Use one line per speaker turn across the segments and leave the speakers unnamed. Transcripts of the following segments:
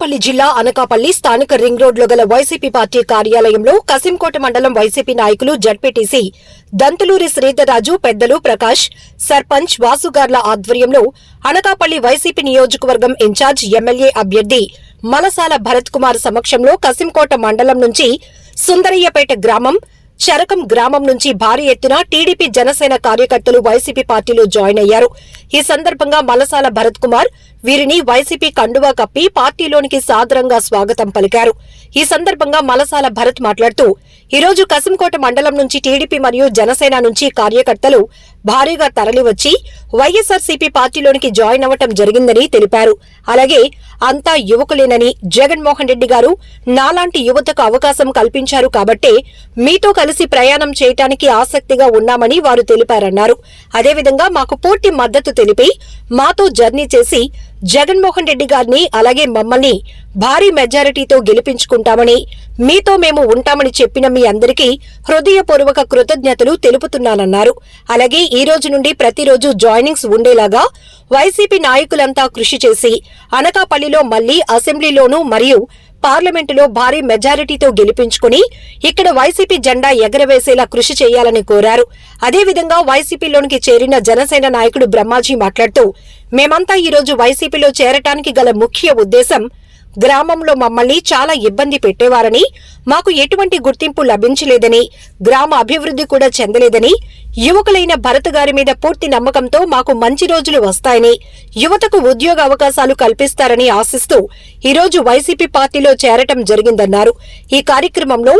అనకాపల్లి జిల్లా అనకాపల్లి స్థానిక రింగ్ రోడ్లో గల వైసీపీ పార్టీ కార్యాలయంలో కసింకోట మండలం వైసీపీ నాయకులు జడ్పీటీసీ దంతులూరి శ్రీధర్రాజు పెద్దలు ప్రకాష్ సర్పంచ్ వాసుగార్ల ఆధ్వర్యంలో అనకాపల్లి వైసీపీ నియోజకవర్గం ఇన్ఛార్జ్ ఎమ్మెల్యే అభ్యర్థి మలసాల భరత్ కుమార్ సమక్షంలో కసింకోట మండలం నుంచి సుందరయ్యపేట గ్రామం చరకం గ్రామం నుంచి భారీ ఎత్తున టీడీపీ జనసేన కార్యకర్తలు వైసీపీ పార్టీలో జాయిన్ అయ్యారు. ఈ సందర్భంగా మలసాల భరత్ కుమార్ వీరిని వైసీపీ కండువా కప్పి పార్టీలోనికి సాదరంగా స్వాగతం పలికారు. ఈ సందర్భంగా మలసాల భరత్ మాట్లాడుతూ ఈరోజు కసింకోట మండలం నుంచి టీడీపీ మరియు జనసేన నుంచి కార్యకర్తలు భారీగా తరలివచ్చి వైఎస్ఆర్సీపీ పార్టీలోనికి జాయిన్ అవ్వటం జరిగిందని తెలిపారు. అలాగే అంతా యువకులేనని జగన్మోహన్ రెడ్డి గారు నాలాంటి యువతకు అవకాశం కల్పించారు కాబట్టే మీతో కలిసి ప్రయాణం చేయటానికి ఆసక్తిగా ఉన్నామని వారు తెలిపారన్నారు. అదేవిధంగా మాకు పూర్తి మద్దతు తెలిపి మాతో జర్నీ చేసి జగన్మోహన్ రెడ్డి గారిని అలాగే మమ్మల్ని భారీ మెజారిటీతో గెలిపించుకుంటామని మీతో మేము ఉంటామని చెప్పిన మీ అందరికీ హృదయపూర్వక కృతజ్ఞతలు తెలుపుతున్నానన్నారు. అలాగే ఈ రోజు నుండి ప్రతిరోజు జాయినింగ్స్ ఉండేలాగా వైసీపీ నాయకులంతా కృషి చేసి అనకాపల్లిలో మళ్ళీ అసెంబ్లీలోనూ మరియు పార్లమెంటులో భారీ మెజారిటీతో గెలిపించుకుని ఇక్కడ వైసీపీ జెండా ఎగరవేసేలా కృషి చేయాలని కోరారు. అదేవిధంగా వైసీపీలోనికి చేరిన జనసేన నాయకుడు బ్రహ్మాజీ మాట్లాడుతూ మేమంతా ఈరోజు వైసీపీలో చేరటానికి గల ముఖ్య ఉద్దేశం గ్రామంలో మమ్మల్ని చాలా ఇబ్బంది పెట్టేవారని మాకు ఎటువంటి గుర్తింపు లభించలేదని గ్రామ అభివృద్ధి కూడా చెందలేదని యువకులైన భరత్ గారి మీద పూర్తి నమ్మకంతో మాకు మంచి రోజులు వస్తాయని యువతకు ఉద్యోగ అవకాశాలు కల్పిస్తారని ఆశిస్తూ ఈరోజు వైసీపీ పార్టీలో చేరటం జరిగిందన్నారు. ఈ కార్యక్రమంలో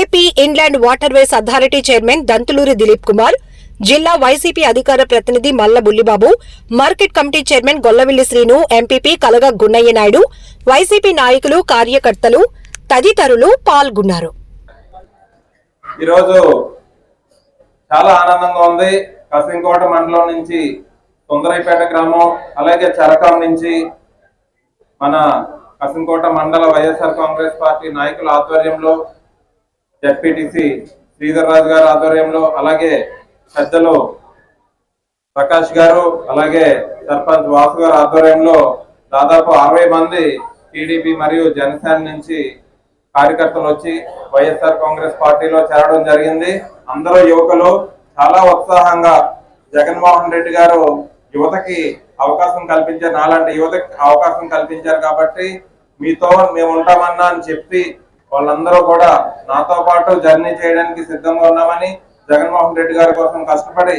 AP inland waterways authority chairman Dantuluri Dileep Kumar జిల్లా వైసీపీ అధికార ప్రతినిధి Malla Bullibabu market committee chairman Gollavilli Srinu MPP Kalaga Gunnaiah Naidu YCP నాయకులు కార్యకర్తలు తదితరులు పాల్గొన్నారు.
ఈరోజు చాలా ఆనందంగా ఉంది. కసింకోట మండలం నుంచి సుందరైపేట గ్రామం అలాగే చరకం నుంచి మన కసింకోట మండల వైఎస్ఆర్ కాంగ్రెస్ పార్టీ నాయకుల ఆధ్వర్యంలో జడ్పీటీసీ శ్రీధర్ రాజు గారి ఆధ్వర్యంలో అలాగే పెద్దలు ప్రకాష్ గారు అలాగే సర్పంచ్ వాసు గారి ఆధ్వర్యంలో దాదాపు అరవై మంది టీడీపీ మరియు జనసేన నుంచి కార్యకర్తలు వచ్చి వైఎస్ఆర్ కాంగ్రెస్ పార్టీలో చేరడం జరిగింది. అందరూ యువకులు చాలా ఉత్సాహంగా జగన్మోహన్ రెడ్డి గారు యువతకి అవకాశం కల్పించారు నాలాంటి యువతకి అవకాశం కల్పించారు కాబట్టి మీతో మేము ఉంటామన్నా అని చెప్పి వాళ్ళందరూ కూడా నాతో పాటు జర్నీ చేయడానికి సిద్ధంగా ఉన్నామని జగన్మోహన్ రెడ్డి గారి కోసం కష్టపడి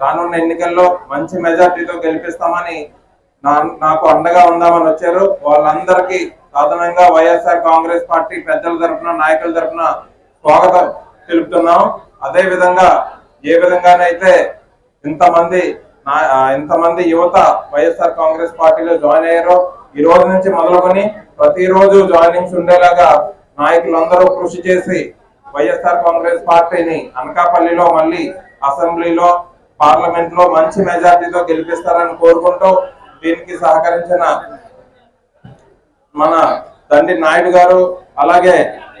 రానున్న ఎన్నికల్లో మంచి మెజార్టీతో గెలిపిస్తామని నాకు అండగా ఉందామని వచ్చారు. వాళ్ళందరికీ సాధారణంగా వైఎస్ఆర్ కాంగ్రెస్ పార్టీ పెద్దల తరఫున నాయకుల తరఫున స్వాగతం తెలుపుతున్నాం. అదే విధంగా ఏ విధంగానైతే ఇంతమంది ఇంతమంది యువత వైఎస్ఆర్ కాంగ్రెస్ పార్టీలో జాయిన్ అయ్యారో ఈ రోజు నుంచి మొదలుకొని ప్రతిరోజు జాయినింగ్స్ ఉండేలాగా నాయకులందరూ కృషి చేసి వైఎస్ఆర్ కాంగ్రెస్ పార్టీని అనకాపల్లిలో మళ్ళీ అసెంబ్లీలో పార్లమెంట్లో మంచి మెజార్టీతో గెలిపిస్తారని కోరుకుంటూ దీనికి సహకరించిన మన తండ్రి నాయుడు గారు అలాగే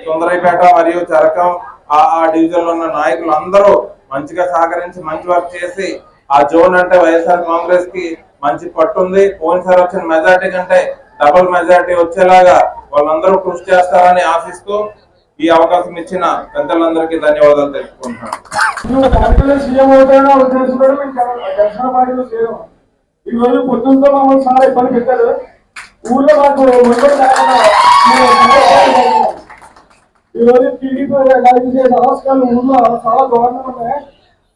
సుందరైపేట మరియు చరకం ఆ ఆ డివిజన్లో ఉన్న నాయకులు అందరూ మంచిగా సహకరించి మంచి వర్క్ చేసి ఆ జోన్ అంటే వైఎస్ఆర్ కాంగ్రెస్కి మంచి పట్టుంది పోయినసారి వచ్చిన మెజార్టీ కంటే డబుల్ మెజార్టీ వచ్చేలాగా వాళ్ళందరూ కృషి చేస్తారని ఆశిస్తూ ఈ అవకాశం ఇచ్చిన పెద్దలందరికీ ధన్యవాదాలు తెలుపుకుంటున్నాను.
ఈ రోజు పొద్దున్నతో మమ్మల్ని చాలా ఇబ్బంది పెట్టారు. ఊళ్ళో మాకు మున్సిపల్ లేకుండా మేము ఇబ్బంది ఈ రోజు టీడీపీ కలిసి నమస్కారాలు ఊళ్ళో చాలా గవర్నమెంట్ ఉన్నాయి.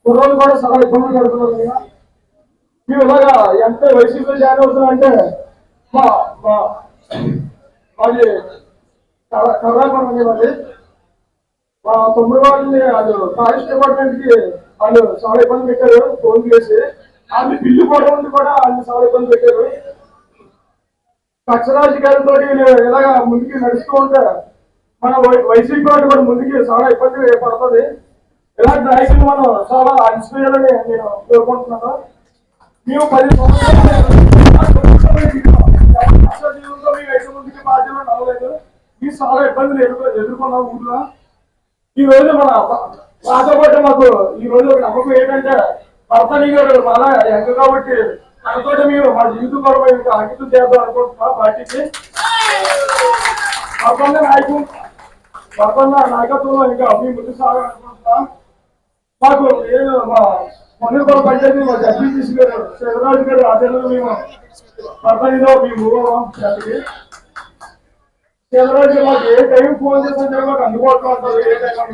కుర్రోళ్ళు కూడా చాలా ఇబ్బందులు పడుతున్నారు కదా. మేము ఇలాగా ఎంత వైసీపీ జాయిన్ అవుతున్నారంటే మా మా మాది కర్రాపం అండి మా తొమ్మిది వాళ్ళని వాళ్ళు ఫారెస్ట్ డిపార్ట్మెంట్కి వాళ్ళు చాలా ఇబ్బంది పెట్టారు ఫోన్ చేసి. ఆమె బిల్లు కూడా ఉండి కూడా వాళ్ళు చాలా ఇబ్బంది పెట్టారు. కక్షరాజకీయాలతో ఇలాగా ముందుకు నడుస్తూ ఉంటే మన వై- వైసీపీ వాళ్ళు కూడా ముందుకి చాలా ఇబ్బంది పడుతుంది. ఇలాంటి నాయకులు మనం చాలా అలసిపోయాలని నేను కోరుకుంటున్నాను. మేము పది సంవత్సరాలు మేము ఎటు ముందుకి బాధ్యత నవ్వలేదు ఈ చాలా ఇబ్బందులు ఎదుర్కొ ఎదుర్కొన్నాం ఊళ్ళో ఈ రోజు మన మాతో పాటు మాకు ఈ రోజు ఒక నమ్మకం ఏంటంటే భర్తని గారు చాలా యంగ్ కాబట్టి తనతో మీరు మా జీవితం కొరకు ఇంకా అంకితం చేద్దాం అనుకుంటున్నా పార్టీకి. కాకుండా నాయకు కాకుండా నాయకత్వంలో ఇంకా మీ ముందు సాగాలనుకుంటున్నా మాకు నేను మా మొన్న పంచాయతీ మా జడ్పీటీసీ గారు శివరాజు గారు ఆధ్వర్యంలో మేము పర్వాయిలో మేము ఊరవాం చేతకి శివరాజు మాకు ఏ టైం ఫోన్ చేసిన సరే మాకు అందుబాటులో ఉంటారు ఏ టైం